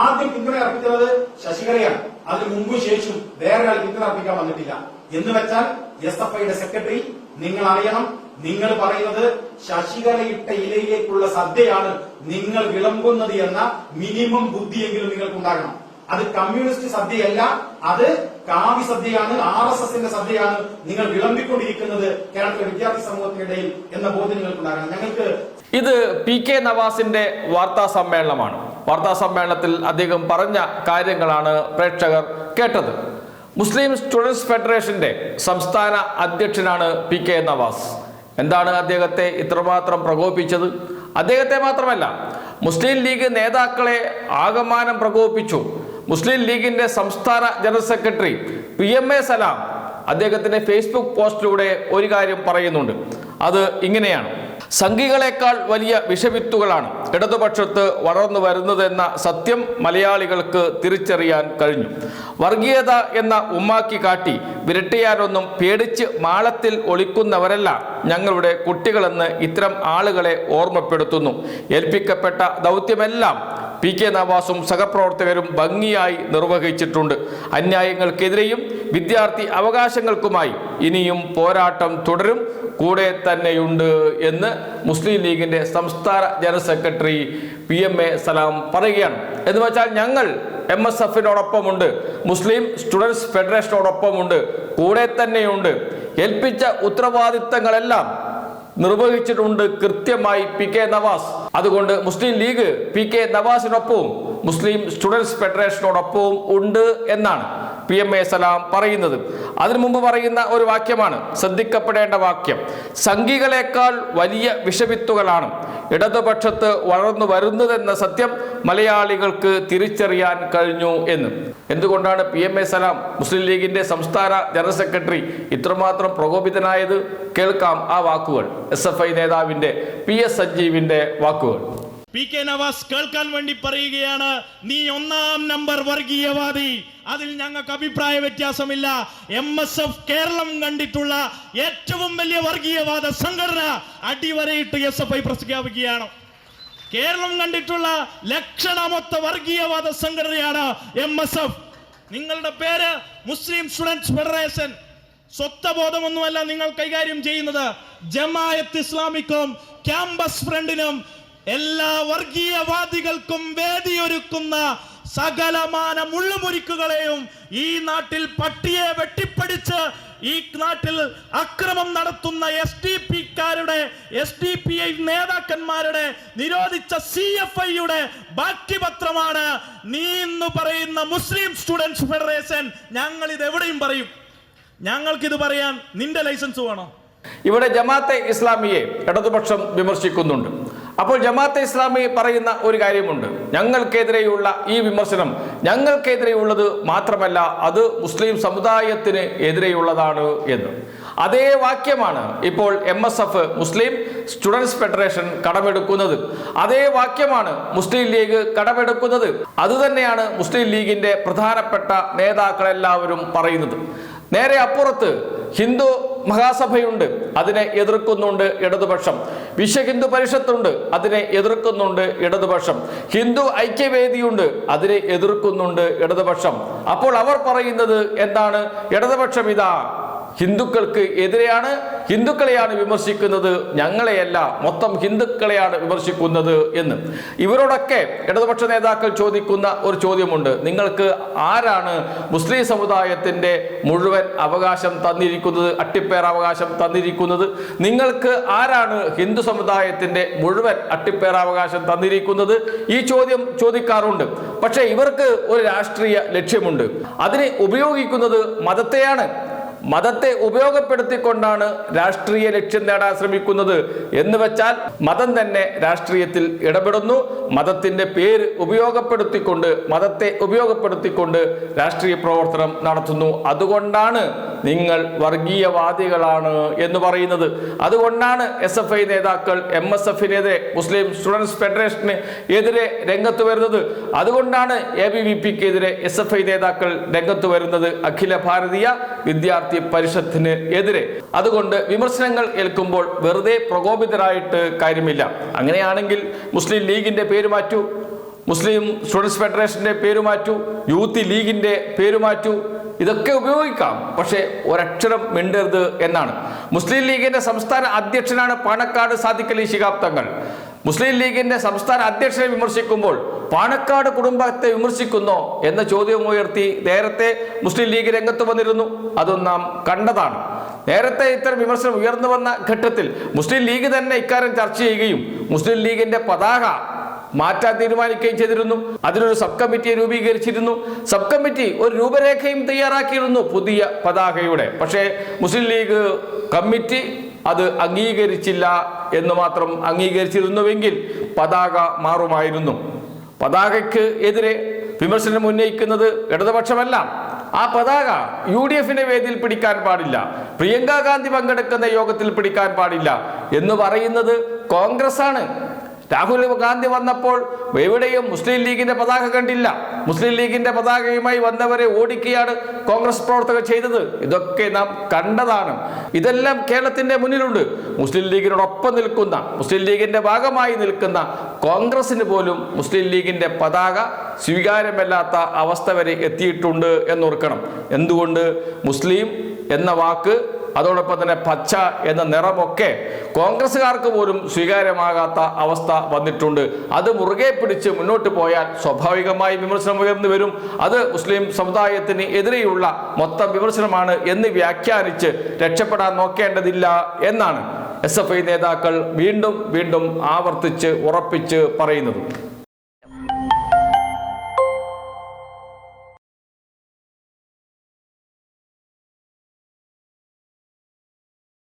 ആദ്യം പിന്തുണ അർപ്പിക്കുന്നത് ശശികലയാണ്. അതിന് മുമ്പും ശേഷവും വേറെ ആൾ പിന്തുണ അർപ്പിക്കാൻ വന്നിട്ടില്ല. എന്ന് വെച്ചാൽ എസ് എഫ് ഐയുടെ സെക്രട്ടറി നിങ്ങൾ അറിയണം നിങ്ങൾ പറയുന്നത് ശശികലയിട്ട ഇലയിലേക്കുള്ള സദ്യയാണ് നിങ്ങൾ വിളമ്പുന്നത് എന്ന മിനിമം ബുദ്ധിയെങ്കിലും നിങ്ങൾക്ക് ഉണ്ടാകണം. അത് കമ്മ്യൂണിസ്റ്റ് സദ്യയല്ല അത് കാവി സദ്യയാണ് ആർ എസ് എസിന്റെ സദ്യയാണ് നിങ്ങൾ വിളമ്പിക്കൊണ്ടിരിക്കുന്നത് കേരളത്തിലെ വിദ്യാർത്ഥി സമൂഹത്തിനിടയിൽ എന്ന ബോധ്യം നിങ്ങൾക്കുണ്ടാകണം ഞങ്ങൾക്ക് ഇത് പി കെ നവാസിന്റെ വാർത്താ സമ്മേളനമാണ്. വാർത്താ സമ്മേളനത്തിൽ അദ്ദേഹം പറഞ്ഞ കാര്യങ്ങളാണ് പ്രേക്ഷകർ കേട്ടത്. മുസ്ലിം സ്റ്റുഡൻസ് ഫെഡറേഷന്റെ സംസ്ഥാന അധ്യക്ഷനാണ് പി കെ നവാസ്. എന്താണ് അദ്ദേഹത്തെ ഇത്രമാത്രം പ്രകോപിപ്പിച്ചത്? അദ്ദേഹത്തെ മാത്രമല്ല മുസ്ലിം ലീഗ് നേതാക്കളെ ആകമാനം പ്രകോപിപ്പിച്ചു. മുസ്ലിം ലീഗിന്റെ സംസ്ഥാന general secretary P M A Salam അദ്ദേഹത്തിന്റെ ഫേസ്ബുക്ക് പോസ്റ്റിലൂടെ ഒരു കാര്യം പറയുന്നുണ്ട്. അത് ഇങ്ങനെയാണ്. സംഘികളെക്കാൾ വലിയ വിഷവിത്തുകളാണ് ഇടതുപക്ഷത്ത് വളർന്നു വരുന്നതെന്ന സത്യം മലയാളികൾക്ക് തിരിച്ചറിയാൻ കഴിഞ്ഞു. വർഗീയത എന്ന ഉമ്മാക്കി കാട്ടി വിരട്ടിയാരൊന്നും പേടിച്ച് മാളത്തിൽ ഒളിക്കുന്നവരല്ല ഞങ്ങളുടെ കുട്ടികളെന്ന് ഇത്തരം ആളുകളെ ഓർമ്മപ്പെടുത്തുന്നു. ഏൽപ്പിക്കപ്പെട്ട ദൗത്യമെല്ലാം പി കെ നവാസും സഹപ്രവർത്തകരും ഭംഗിയായി നിർവഹിച്ചിട്ടുണ്ട്. അന്യായങ്ങൾക്കെതിരെയും വിദ്യാർത്ഥി അവകാശങ്ങൾക്കുമായി ഇനിയും പോരാട്ടം തുടരും. കൂടെ തന്നെയുണ്ട് എന്ന് മുസ്ലിം ലീഗിന്റെ സംസ്ഥാന general secretary P M A Salam പറയുകയാണ്. എന്ന് വെച്ചാൽ ഞങ്ങൾ എം എസ് എഫിനോടൊപ്പമുണ്ട്. മുസ്ലിം സ്റ്റുഡൻസ് ഫെഡറേഷനോടൊപ്പമുണ്ട്. കൂടെ തന്നെയുണ്ട്. ഏൽപ്പിച്ച ഉത്തരവാദിത്തങ്ങളെല്ലാം നിർവഹിച്ചിട്ടുണ്ട് കൃത്യമായി പി കെ നവാസ്. അതുകൊണ്ട് മുസ്ലിം ലീഗ് പി കെ നവാസിനൊപ്പവും മുസ്ലിം സ്റ്റുഡൻസ് ഫെഡറേഷനോടൊപ്പവും ഉണ്ട് എന്നാണ്. പി എം എ സലാം പറയുന്നത്. അതിനു മുമ്പ് പറയുന്ന ഒരു വാക്യമാണ് ശ്രദ്ധിക്കപ്പെടേണ്ട വാക്യം. സംഘികളെക്കാൾ വലിയ വിഷവിത്തുകളാണ്. ഇടതുപക്ഷത്ത് വളർന്നു വരുന്നതെന്ന സത്യം മലയാളികൾക്ക് തിരിച്ചറിയാൻ കഴിഞ്ഞു എന്ന്. എന്തുകൊണ്ടാണ് P M A Salam Muslim ലീഗിന്റെ സംസ്ഥാന ജനറൽ സെക്രട്ടറി ഇത്രമാത്രം പ്രകോപിതനായത്? കേൾക്കാം ആ വാക്കുകൾ. എസ് എഫ് ഐ നേതാവിന്റെ പി എസ് സഞ്ജീവിന്റെ വാക്കുകൾ. പി കെ നവാസ് കേൾക്കാൻ വേണ്ടി പറയുകയാണ് നീ ഒന്നാം നമ്പർ വർഗീയവാദി. അതിൽ ഞങ്ങൾക്ക് അഭിപ്രായ വ്യത്യാസമില്ല. എം എസ് എഫ് കേരളം കണ്ടിട്ടുള്ള ഏറ്റവും വലിയ വർഗീയവാദ സംഘടന അടിവരയിട്ട് എസ് എഫ് ഐ പ്രഖ്യാപിക്കുകയാണ്. കേരളം കണ്ടിട്ടുള്ള ലക്ഷണമൊത്ത വർഗീയവാദ സംഘടനയാണ് എം എസ് എഫ് നിങ്ങളുടെ പേര് മുസ്ലിം സ്റ്റുഡൻസ് ഫെഡറേഷൻ. സ്വത്വബോധമൊന്നുമല്ല നിങ്ങൾ കൈകാര്യം ചെയ്യുന്നത്. ജമായത്ത് ഇസ്ലാമിക്കും ക്യാമ്പസ് ഫ്രണ്ടിനും എല്ലാ വർഗീയവാദികൾക്കും വേദിയൊരുക്കുന്ന സകലമാന മുള്ളുമുരിക്കുകളെയും ഈ നാട്ടിൽ പട്ടിയെ വെട്ടിപ്പടിച്ച് ഈ നാട്ടിൽ അക്രമം നടത്തുന്ന എസ് ഡി പിക്കാരുടെ എസ് ഡി പി ഐ നേതാക്കന്മാരുടെ നിരോധിച്ച സി എഫ് ഐയുടെ ബാക്കി പത്രമാണ് നീ എന്ന് പറയുന്ന മുസ്ലിം സ്റ്റുഡൻസ് ഫെഡറേഷൻ. ഞങ്ങൾ ഇത് എവിടെയും പറയും. ഞങ്ങൾക്കിത് പറയാൻ നിന്റെ ലൈസൻസ് വേണോ? ഇവിടെ ജമാഅത്തെ ഇസ്ലാമിയെ ഇടതുപക്ഷം വിമർശിക്കുന്നുണ്ട്. അപ്പോൾ ജമാഅത്തെ ഇസ്ലാമി പറയുന്ന ഒരു കാര്യമുണ്ട്. ഞങ്ങൾക്കെതിരെയുള്ള ഈ വിമർശനം ഞങ്ങൾക്കെതിരെയുള്ളത് മാത്രമല്ല അത് മുസ്ലിം സമുദായത്തിന് എതിരെയുള്ളതാണ് എന്ന്. അതേ വാക്യമാണ് ഇപ്പോൾ M S F Muslim Students Federation കടമെടുക്കുന്നത്. അതേ വാക്യമാണ് മുസ്ലിം ലീഗ് കടമെടുക്കുന്നത്. അതുതന്നെയാണ് മുസ്ലിം ലീഗിന്റെ പ്രധാനപ്പെട്ട നേതാക്കളെല്ലാവരും പറയുന്നത്. നേരെ അപ്പുറത്ത് ഹിന്ദു മഹാസഭയുണ്ട് അതിനെ എതിർക്കുന്നുണ്ട് ഇടതുപക്ഷം. വിശ്വ ഹിന്ദു പരിഷത്തുണ്ട് അതിനെ എതിർക്കുന്നുണ്ട് ഇടതുപക്ഷം. ഹിന്ദു ഐക്യവേദിയുണ്ട് അതിനെ എതിർക്കുന്നുണ്ട് ഇടതുപക്ഷം. അപ്പോൾ അവർ പറയുന്നത് എന്താണ്? ഇടതുപക്ഷം ഇതാ ഹിന്ദുക്കൾക്ക് എതിരെയാണ് ഹിന്ദുക്കളെയാണ് വിമർശിക്കുന്നത് ഞങ്ങളെയല്ല മൊത്തം ഹിന്ദുക്കളെയാണ് വിമർശിക്കുന്നത് എന്ന്. ഇവരോടൊക്കെ ഇടതുപക്ഷ നേതാക്കൾ ചോദിക്കുന്ന ഒരു ചോദ്യമുണ്ട്. നിങ്ങൾക്ക് ആരാണ് മുസ്ലിം സമുദായത്തിന്റെ മുഴുവൻ അവകാശം തന്നിരിക്കുന്നത് അട്ടിപ്പേർ അവകാശം തന്നിരിക്കുന്നത്? നിങ്ങൾക്ക് ആരാണ് ഹിന്ദു സമുദായത്തിന്റെ മുഴുവൻ അട്ടിപ്പേർ അവകാശം തന്നിരിക്കുന്നത്? ഈ ചോദ്യം ചോദിക്കാറുണ്ട്. പക്ഷേ ഇവർക്ക് ഒരു രാഷ്ട്രീയ ലക്ഷ്യമുണ്ട്. അതിനെ ഉപയോഗിക്കുന്നത് മതത്തെയാണ്. മതത്തെ ഉപയോഗപ്പെടുത്തിക്കൊണ്ടാണ് രാഷ്ട്രീയ ലക്ഷ്യം നേടാൻ ശ്രമിക്കുന്നത് എന്ന് വെച്ചാൽ മതം തന്നെ രാഷ്ട്രീയത്തിൽ ഇടപെടുന്നു. മതത്തിന്റെ പേര് ഉപയോഗപ്പെടുത്തിക്കൊണ്ട് മതത്തെ ഉപയോഗപ്പെടുത്തിക്കൊണ്ട് രാഷ്ട്രീയ പ്രവർത്തനം നടത്തുന്നു. അതുകൊണ്ടാണ് നിങ്ങൾ വർഗീയവാദികളാണ് എന്ന് പറയുന്നത്. അതുകൊണ്ടാണ് എസ് എഫ് ഐ നേതാക്കൾ എം എസ് എഫിനെതിരെ മുസ്ലിം സ്റ്റുഡൻസ് ഫെഡറേഷന് എതിരെ രംഗത്ത് വരുന്നത്. അതുകൊണ്ടാണ് എ ബി വി പിക്കെതിരെ എസ് എഫ് ഐ നേതാക്കൾ രംഗത്ത് വരുന്നത്. അഖില ഭാരതീയ വിദ്യാർത്ഥി പരിഷത്തിന് എതിരെ. അതുകൊണ്ട് വിമർശനങ്ങൾ ഏൽക്കുമ്പോൾ വെറുതെ പ്രകോപിതരായിട്ട് കാര്യമില്ല. അങ്ങനെയാണെങ്കിൽ മുസ്ലിം ലീഗിന്റെ പേര് മാറ്റൂ. മുസ്ലിം സ്റ്റുഡൻസ് ഫെഡറേഷന്റെ പേര് മാറ്റൂ. യൂത്ത് ലീഗിന്റെ പേര് മാറ്റൂ. ഇതൊക്കെ ഉപയോഗിക്കാം. പക്ഷേ ഒരക്ഷരം മിണ്ടരുത് എന്നാണ്. മുസ്ലിം ലീഗിന്റെ സംസ്ഥാന അധ്യക്ഷനാണ് പാണക്കാട് സാദിഖലി ശിഹാബ് തങ്ങൾ. മുസ്ലിം ലീഗിന്റെ സംസ്ഥാന അധ്യക്ഷനെ വിമർശിക്കുമ്പോൾ പാണക്കാട് കുടുംബത്തെ വിമർശിക്കുന്നോ എന്ന ചോദ്യം ഉയർത്തി നേരത്തെ മുസ്ലിം ലീഗ് രംഗത്ത് വന്നിരുന്നു. അതും നാം കണ്ടതാണ്. നേരത്തെ ഇത്തരം വിമർശനം ഉയർന്നു വന്ന ഘട്ടത്തിൽ മുസ്ലിം ലീഗ് തന്നെ ഇക്കാര്യം ചർച്ച ചെയ്യുകയും മുസ്ലിം ലീഗിന്റെ പതാക മാറ്റാൻ തീരുമാനിക്കുകയും ചെയ്തിരുന്നു. അതിനൊരു സബ് കമ്മിറ്റിയെ രൂപീകരിച്ചിരുന്നു. സബ് കമ്മിറ്റി ഒരു രൂപരേഖയും തയ്യാറാക്കിയിരുന്നു പുതിയ പതാകയുടെ. പക്ഷേ മുസ്ലിം ലീഗ് കമ്മിറ്റി അത് അംഗീകരിച്ചില്ല എന്ന് മാത്രം അംഗീകരിച്ചിരുന്നുവെങ്കിൽ പതാക മാറുമായിരുന്നു. പതാകയ്ക്ക് എതിരെ വിമർശനം ഉന്നയിക്കുന്നത് ഇടതുപക്ഷമല്ല. ആ പതാക യു ഡി എഫിന്റെ വേദിയിൽ പിടിക്കാൻ പാടില്ല. പ്രിയങ്ക ഗാന്ധി പങ്കെടുക്കുന്ന യോഗത്തിൽ പിടിക്കാൻ പാടില്ല. എന്ന് പറയുന്നത് കോൺഗ്രസ് ആണ് രാഹുൽ ഗാന്ധി വന്നപ്പോൾ എവിടെയും മുസ്ലിം ലീഗിന്റെ പതാക കണ്ടില്ല. മുസ്ലിം ലീഗിന്റെ പതാകയുമായി വന്നവരെ ഓടിക്കുകയാണ് കോൺഗ്രസ് പ്രവർത്തകർ ചെയ്തത്. ഇതൊക്കെ നാം കണ്ടതാണ്. ഇതെല്ലാം കേരളത്തിന്റെ മുന്നിലുണ്ട്. മുസ്ലിം ലീഗിനോടൊപ്പം നിൽക്കുന്ന മുസ്ലിം ലീഗിന്റെ ഭാഗമായി നിൽക്കുന്ന കോൺഗ്രസിന് പോലും മുസ്ലിം ലീഗിന്റെ പതാക സ്വീകാര്യമല്ലാത്ത അവസ്ഥ വരെ എത്തിയിട്ടുണ്ട് എന്നോർക്കണം. എന്തുകൊണ്ട്? മുസ്ലിം എന്ന വാക്ക് അതോടൊപ്പം തന്നെ പച്ച എന്ന നിറമൊക്കെ കോൺഗ്രസ്സുകാർക്ക് പോലും സ്വീകാര്യമാകാത്ത അവസ്ഥ വന്നിട്ടുണ്ട്. അത് മുറുകെ പിടിച്ച് മുന്നോട്ട് പോയാൽ സ്വാഭാവികമായി വിമർശനം ഉയർന്നു വരും. അത് മുസ്ലിം സമുദായത്തിന് എതിരെയുള്ള മൊത്തം വിമർശനമാണ് എന്ന് വ്യാഖ്യാനിച്ച് രക്ഷപ്പെടാൻ നോക്കേണ്ടതില്ല എന്നാണ് എസ് നേതാക്കൾ വീണ്ടും വീണ്ടും ആവർത്തിച്ച് ഉറപ്പിച്ച് പറയുന്നത്.